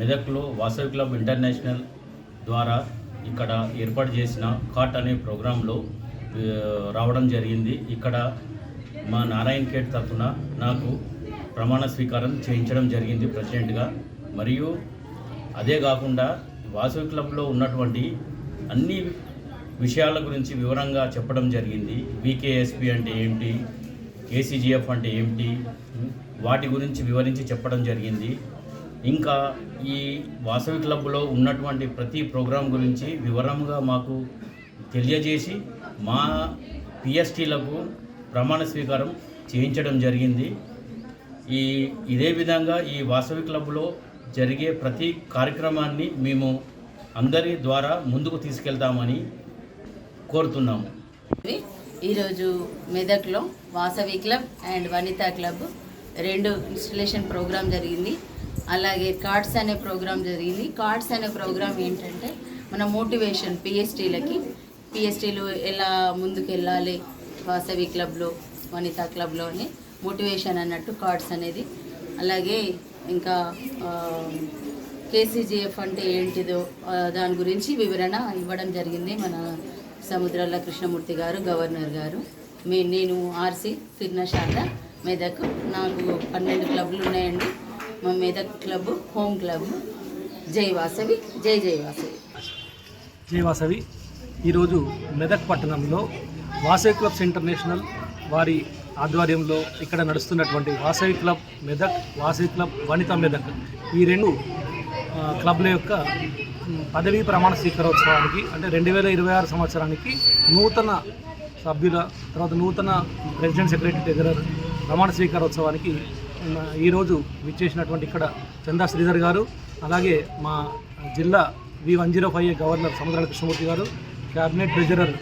మెదక్లో Vasavi club international ద్వారా ఇక్కడ ఏర్పాటు చేసిన కాట్ అనే ప్రోగ్రాంలో రావడం జరిగింది. ఇక్కడ మా నారాయణ ఖేడ్ తరఫున నాకు ప్రమాణ స్వీకారం చేయించడం జరిగింది ప్రెసిడెంట్గా. మరియు అదే కాకుండా వాసవి క్లబ్లో ఉన్నటువంటి అన్ని విషయాల గురించి వివరంగా చెప్పడం జరిగింది. వికేఎస్పి అంటే ఏంటి ఏసీజీఎఫ్ అంటే ఏమిటి? వాటి గురించి వివరించి చెప్పడం జరిగింది. ఇంకా ఈ వాసవి క్లబ్లో ఉన్నటువంటి ప్రతి ప్రోగ్రాం గురించి వివరంగా మాకు తెలియజేసి మా పిఎస్టీలకు ప్రమాణ స్వీకారం చేయించడం జరిగింది. ఈ ఇదే విధంగా ఈ వాసవి క్లబ్లో జరిగే ప్రతి కార్యక్రమాన్ని మేము అందరి ద్వారా ముందుకు తీసుకెళ్తామని కోరుతున్నాము. ఈరోజు మెదక్లో Vasavi club and Vanitha club రెండు ఇన్స్టలేషన్ ప్రోగ్రాం జరిగింది. అలాగే కార్డ్స్ అనే ప్రోగ్రాం జరిగింది. కార్డ్స్ అనే ప్రోగ్రామ్ ఏంటంటే మన మోటివేషన్ పిఎస్టీలకి. పిఎస్టీలు ఎలా ముందుకు వెళ్ళాలి వాసవి క్లబ్లో వనితా క్లబ్లో అని మోటివేషన్ అన్నట్టు కార్డ్స్ అనేది. అలాగే ఇంకా కేసీజీఎఫ్ అంటే ఏంటిదో దాని గురించి వివరణ ఇవ్వడం జరిగింది మన సముద్రాల కృష్ణమూర్తి గారు గవర్నర్ గారు. మే నేను ఆర్సీ తిరునశాల మెదక్ నాకు పన్నెండు క్లబ్లు ఉన్నాయండి. మా మెదక్ క్లబ్ హోమ్ క్లబ్. జై వాసవి జై జై వాసవి. జై వాసవి. ఈరోజు మెదక్ పట్టణంలో వాసవి క్లబ్స్ ఇంటర్నేషనల్ వారి ఆధ్వర్యంలో ఇక్కడ నడుస్తున్నటువంటి వాసవి క్లబ్ మెదక్ వాసవి క్లబ్ వనిత మెదక్ ఈ రెండు క్లబ్ల యొక్క పదవీ ప్రమాణ స్వీకారోత్సవానికి అంటే రెండు వేల ఇరవై ఆరు సంవత్సరానికి నూతన సభ్యుల తర్వాత నూతన ప్రెసిడెంట్ సెక్రటరీ దగ్గర ప్రమాణ స్వీకారోత్సవానికి ఈరోజు విచ్చేసినటువంటి ఇక్కడ చందా శ్రీధర్ గారు అలాగే మా జిల్లా V one zero five governor Samudrala Krishnamurthy garu cabinet treasurer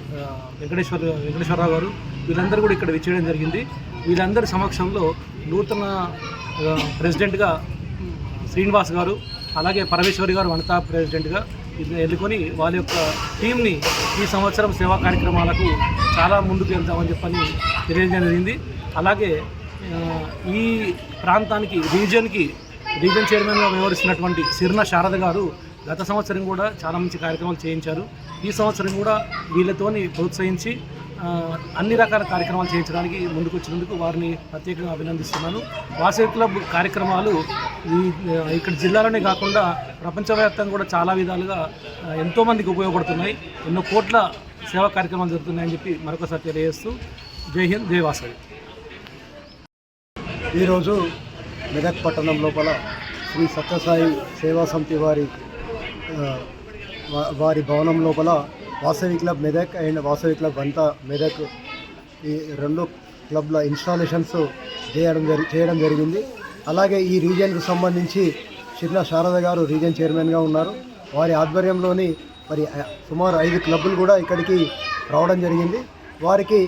Venkateswara Venkateswararao గారు వీళ్ళందరూ కూడా ఇక్కడ విచ్చేయడం జరిగింది. వీళ్ళందరి సమక్షంలో నూతన ప్రెసిడెంట్గా శ్రీనివాస్ గారు అలాగే పరమేశ్వరి గారు వనితా ప్రెసిడెంట్గా ఇది ఎన్నుకొని వాళ్ళ యొక్క టీంని ఈ సంవత్సరం సేవా కార్యక్రమాలకు చాలా ముందుకు వెళ్తామని చెప్పని తెలియజేయడం జరిగింది. అలాగే ఈ ప్రాంతానికి రీజియన్కి రీజన్ చైర్మన్గా వ్యవహరిస్తున్నటువంటి సిర్న శారద గారు గత సంవత్సరం కూడా చాలా మంచి కార్యక్రమాలు చేయించారు. ఈ సంవత్సరం కూడా వీళ్ళతోని ప్రోత్సహించి అన్ని రకాల కార్యక్రమాలు చేయించడానికి ముందుకు వచ్చినందుకు వారిని ప్రత్యేకంగా అభినందిస్తున్నాను. వాసవి క్లబ్ కార్యక్రమాలు ఈ ఇక్కడ జిల్లాలోనే కాకుండా ప్రపంచవ్యాప్తంగా కూడా చాలా విధాలుగా ఎంతోమందికి ఉపయోగపడుతున్నాయి. ఎన్నో కోట్ల సేవా కార్యక్రమాలు జరుగుతున్నాయని చెప్పి మరొకసారి తెలియజేస్తూ జై హింద్ జై వాసవి. ఈరోజు మెదక్ పట్టణం లోపల శ్రీ సత్యసాయి సేవా సమితి వారి వారి భవనం లోపల Vasavi club Medak and Vasavi club అంతా మెదక్ ఈ రెండు క్లబ్ల ఇన్స్టాలేషన్స్ చేయడం జరి చేయడం జరిగింది. అలాగే ఈ రీజియన్కు సంబంధించి చిన్న శారద గారు రీజియన్ చైర్మన్గా ఉన్నారు. వారి ఆధ్వర్యంలోని మరి సుమారు ఐదు క్లబ్బులు కూడా ఇక్కడికి రావడం జరిగింది. వారికి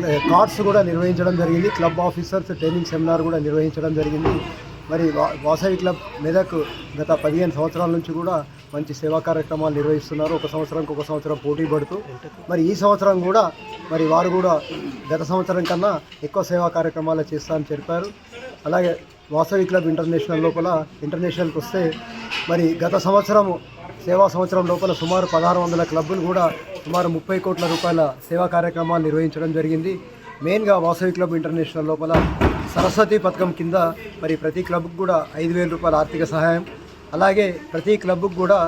కార్డ్స్ కూడా నిర్వహించడం జరిగింది. క్లబ్ ఆఫీసర్స్ ట్రైనింగ్ సెమినార్ కూడా నిర్వహించడం జరిగింది. మరి వా- వాసవి క్లబ్ మెదక్ గత పదిహేను సంవత్సరాల నుంచి కూడా మంచి సేవా కార్యక్రమాలు నిర్వహిస్తున్నారు. ఒక సంవత్సరంకి ఒక సంవత్సరం పోటీ పడుతూ మరి ఈ సంవత్సరం కూడా మరి వారు కూడా గత సంవత్సరం కన్నా ఎక్కువ సేవా కార్యక్రమాలు చేస్తామని చెప్పారు. అలాగే వాసవి క్లబ్ ఇంటర్నేషనల్ లోపల ఇంటర్నేషనల్కి వస్తే మరి గత సంవత్సరము సేవా సంవత్సరం లోపల సుమారు పదహారు వందల క్లబ్బులు కూడా సుమారు ముప్పై కోట్ల రూపాయల సేవా కార్యక్రమాలు నిర్వహించడం జరిగింది. మెయిన్గా వాసవి క్లబ్ ఇంటర్నేషనల్ లోపల సరస్వతి పథకం కింద మరి ప్రతి క్లబ్కి కూడా ఐదు వేల రూపాయల ఆర్థిక సహాయం. అలాగే ప్రతి క్లబ్కు కూడా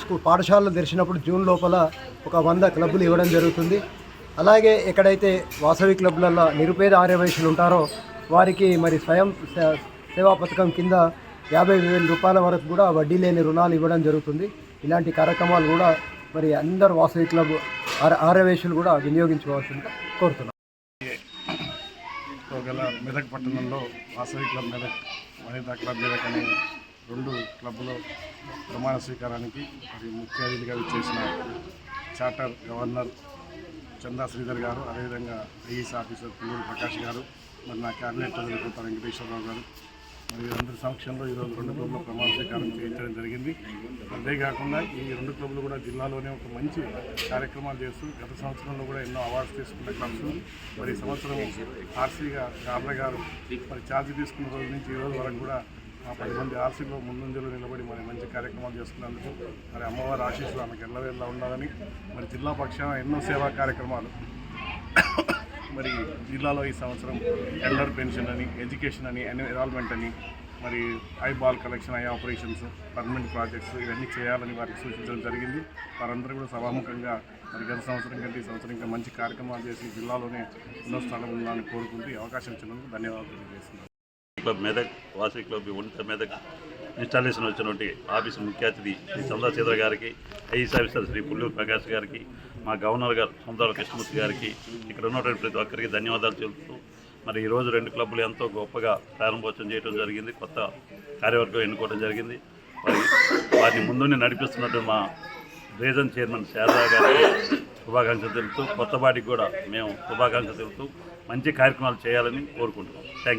స్కూల్ పాఠశాలలు తెరిచినప్పుడు జూన్ లోపల ఒక వంద క్లబ్బులు ఇవ్వడం జరుగుతుంది. అలాగే ఎక్కడైతే వాసవి క్లబ్లలో నిరుపేద ఆర్యవైశ్యులు ఉంటారో వారికి మరి స్వయం సేవా పథకం కింద యాభై వేల రూపాయల వరకు కూడా వడ్డీ లేని రుణాలు ఇవ్వడం జరుగుతుంది. ఇలాంటి కార్యక్రమాలు కూడా మరి అందరు వాసవి క్లబ్ ఆర్ కూడా వినియోగించుకోవాల్సిందిగా కోరుతున్నాం. గల మెదక్ పట్టణంలో వాసవి క్లబ్ మెదక్ వనితా క్లబ్ మెదక్ అనే రెండు క్లబ్లో ప్రమాణ స్వీకారానికి మరి ముఖ్య అతిథిగా చేసిన చార్టర్ గవర్నర్ చందా శ్రీధర్ గారు అదేవిధంగా ఐఏఎస్ ఆఫీసర్ పుల్లూరు ప్రకాష్ గారు మరి నా క్యాబినెట్ ప్రజలు వెంకటేశ్వరరావు గారు మరి అందరి సమక్షంలో ఈరోజు రెండు క్లబ్ల ప్రమాణ స్వీకారం చేయించడం జరిగింది. అంతేకాకుండా ఈ రెండు క్లబ్లు కూడా జిల్లాలోనే ఒక మంచి కార్యక్రమాలు చేస్తూ గత సంవత్సరంలో కూడా ఎన్నో అవార్డ్స్ తీసుకున్న క్లబ్స్. మరి సంవత్సరం ఆర్సీగా గార్ల గారు మరి ఛార్జ్ తీసుకున్న రోజు నుంచి ఈ రోజు వరకు కూడా ఆ పది మంది ఆర్సీలో ముందంజలో నిలబడి మరి మంచి కార్యక్రమాలు చేస్తున్నందుకు మరి అమ్మవారి ఆశీస్సులు ఆమెకు ఎల్లవేళ్ళ ఉండాలని. మరి జిల్లా పక్షాన ఎన్నో సేవా కార్యక్రమాలు మరి జిల్లాలో ఈ సంవత్సరం ఎల్డర్ పెన్షన్ అని ఎడ్యుకేషన్ అని ఎన్విరాన్మెంట్ అని మరి eye ball collection eye operations permanent projects ఇవన్నీ చేయాలని వారికి సూచించడం జరిగింది. వారందరూ కూడా సభాముఖంగా మరి గత సంవత్సరం కంటే ఈ సంవత్సరం ఇంకా మంచి కార్యక్రమాలు చేసి జిల్లాలోనే ఎన్నో స్థలం ఉండాలని కోరుకుంటూ అవకాశం ఇచ్చినందుకు ధన్యవాదాలు తెలియజేస్తున్నాను. క్లబ్ మెదక్ వాసవి క్లబ్ ఉన్నత మెదక్ ఇన్స్టాలేషన్ వచ్చినటువంటి ఆఫీసు ముఖ్య అతిథి శ్రీ చంద్రశేఖర్ గారికి ఐఎస్ ఆఫీసర్ శ్రీ పుల్లూరు ప్రకాష్ గారికి మా గవర్నర్ గారు సొంతాల కృష్ణమూర్తి గారికి ఇక్కడ ఉన్నటువంటి ప్రతి ఒక్కరికి ధన్యవాదాలు చెబుతూ మరి ఈరోజు రెండు క్లబ్బులు ఎంతో గొప్పగా ప్రారంభోత్సవం చేయడం జరిగింది కొత్త కార్యవర్గం ఎన్నుకోవడం జరిగింది. మరి వారిని ముందుండి నడిపిస్తున్నటువంటి మా రీజన్ చైర్మన్ శారదా గారికి శుభాకాంక్షలు తెలుపుతూ కొత్త వాటికి కూడా మేము శుభాకాంక్షలు తెలుపుతూ మంచి కార్యక్రమాలు చేయాలని కోరుకుంటున్నాం. థ్యాంక్